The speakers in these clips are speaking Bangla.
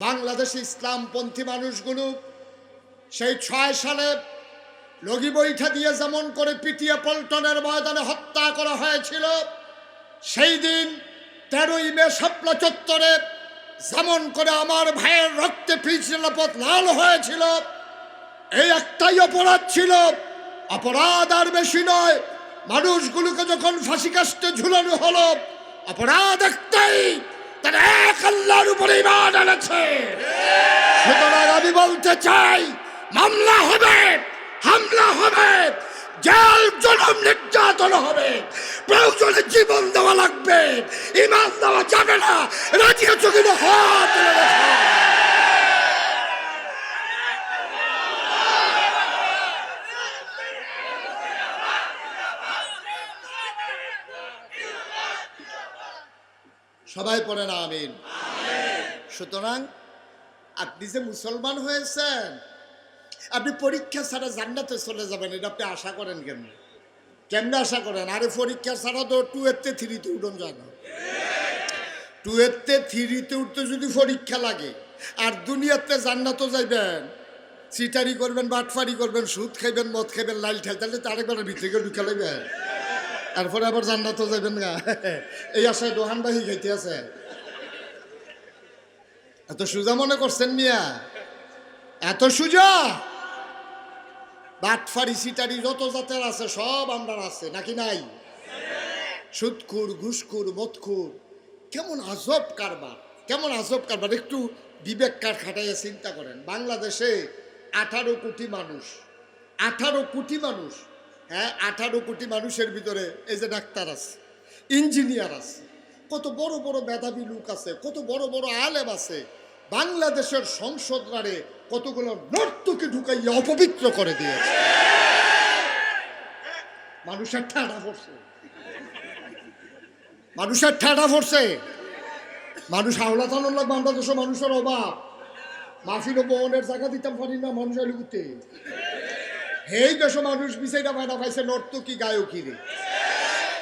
বাংলাদেশে ইসলামপন্থী মানুষগুলো সেই ছয় সালে লগি বৈঠা দিয়ে যেমন করে পিটিয়ে পল্টনের ময়দানে হত্যা করা হয়েছিল, সেই দিন তেরোই মে শাপলা চত্বরে যেমন করে আমার ভাইয়ের রক্তে পথ লাল হয়েছিল, এই একটাই অপরাধ ছিল। অপরাধ আর বেশি নয়, মানুষগুলোকে যখন ফাঁসি কাস্তে ঝুলানো হলো, অপরাধ একটাই তারা এক আল্লাহর উপরে ইমান এনেছে। সুতরাং আমি বলতে চাই, মামলা হবে, হামলা হবে, জেল জনম নির্যাতন হবে। প্রয়োজনে জীবন দেওয়া লাগবে ইমান দেওয়া যাবে না। রাজি আছো কিনা? হাত সবাই পড়ে না, আমিন। সুতরাং আপনি যে মুসলমান হয়েছেন, আপনি পরীক্ষা ছাড়া জান্নাতে চলে যাবেন, এটা আপনি আশা করেন কেমনি? কেমনে আশা করেন? আরে পরীক্ষা ছাড়া তো টু এতে থ্রিতে উঠন যায় না। টু এতে থ্রিতে উঠতে যদি পরীক্ষা লাগে, আর দুনিয়াতে জান্নাতও যাইবেন, চিটারি করবেন, বাটফারি করবেন, সুদ খাইবেন, মদ খাইবেন, লাইল ঠেল, তাহলে তো আরেকবার ভিতরে ঢুকে লাগবেন তারপরে আবার জান্নাতও যাইবেন গা। এই আশায় দোহান বাহি খাইতে আছে। এত সুজা মনে করছেন মিয়া? এত সুজা? বাটফারি, সিটারি, যত জাতের আছে, সব আমরা আছে, নাকি নাই? সুদখুর ঘুষখুর, মদখুর। কেমন আজব কারবার, কেমন আজব কারবার। একটু বিবেক কার খাটাইয়া চিন্তা করেন। বাংলাদেশে আঠারো কোটি মানুষ, আঠারো কোটি মানুষ হ্যাঁ আঠারো কোটি মানুষের ভিতরে এই যে ডাক্তার আছে, ইঞ্জিনিয়ার আছে, কত বড় বড় মেধাবী লোক আছে, কত বড় বড় আলেম আছে, বাংলাদেশের সংসদরারে কতগুলো নর্তকে ঢুকাইয়া অপবিত্র করে দিয়েছে। মানুষের ঠাডা পড়ছে। মানুষের ঠাডা পড়ছে। মানুষ হাওলা থানোর লাগবে, আমরা দেশের মানুষের অভাব। মাফির বহনের জায়গা দিতাম পারি না, মানুষ আলুতে হেই দেশ মানুষ বিচাইটা ফায়দা পাইছে নর্তকি গায়কি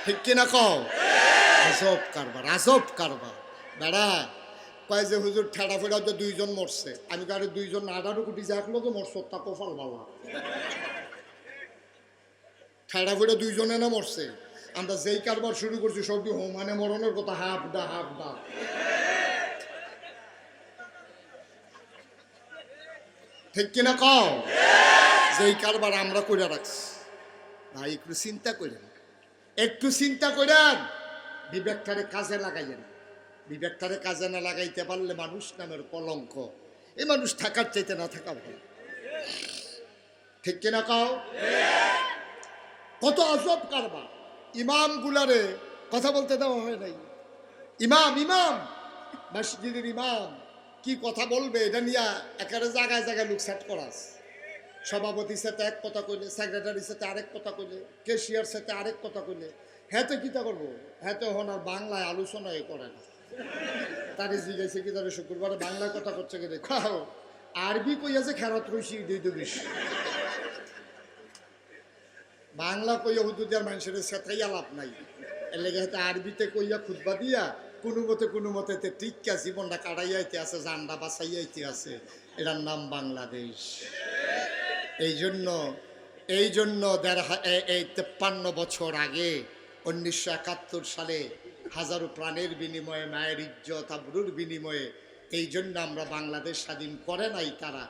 ঠিক কিনা কও? আজব কারবার আজব কারবার বেড়া, কয় যে হুজুর ঠেড়া দুইজন মরছে আমি কারে দুইজন আঠারো কোটি যাকলো তো মরছ তা কফাল বাবা ঠেড়া ফেড়া দুইজনে না মরছে আমরা যেই কারবার শুরু করছি সবটি হোমানে মরণের কথা, হাফ ডা হাফ ডা ঠিক কিনা কও? যেই কারবার আমরা করে রাখছি। ভাই, একটু চিন্তা করেন। একটু চিন্তা করেন, বিবেকটারে কাজে লাগাইয়েন। বিবেকটারে কাজে না লাগাইতে পারলে মানুষ নামের কলঙ্ক। এই মানুষ থাকার চাইতে না থাকা ভালো। ঠিক কিনা কাও? কত আজব কারবার। ইমাম গুলারে কথা বলতে দেওয়া হয় নাই। ইমাম ইমাম, মসজিদের ইমাম, কি কথা বলবে এটা নিয়ে একেবারে জায়গায় জায়গায় লোক সেট করাস সভাপতির সাথে এক কথা কইলে সেক্রেটারির সাথে আরেক কথা কইলে কেশিয়ার সাথে আরেক কথা কইলে হ্যাঁ তো কিতা করব? হ্যাঁ তো হন আর বাংলায় আলোচনাই করে না। তারে জিজ্ঞাসা কি তারে শুক্রবারে বাংলায় কথা করছে কি খাও আরবি কইয়াছে খেরত রইছি দুই দু বাংলা কইয়া হুদুদিয়ার মানুষের সেটাইয়া লাভ নাই। এর হয়তো আরবিতে কইয়া খুদবা দিয়া, কোনো মতে কোনো মতে টিকা জীবনটা কাটাইয়াইতে আছে জানটা বাঁচাইয়াইতে আছে। এটার নাম বাংলাদেশ। এই জন্য এই জন্য দেড় এই তেপ্পান্ন বছর আগে উনিশশো একাত্তর সালে হাজারো প্রাণের বিনিময়ে, মায়ের ইজ্জত, আবরুর বিনিময়ে এই জন্য আমরা বাংলাদেশ স্বাধীন করে নাই তারা।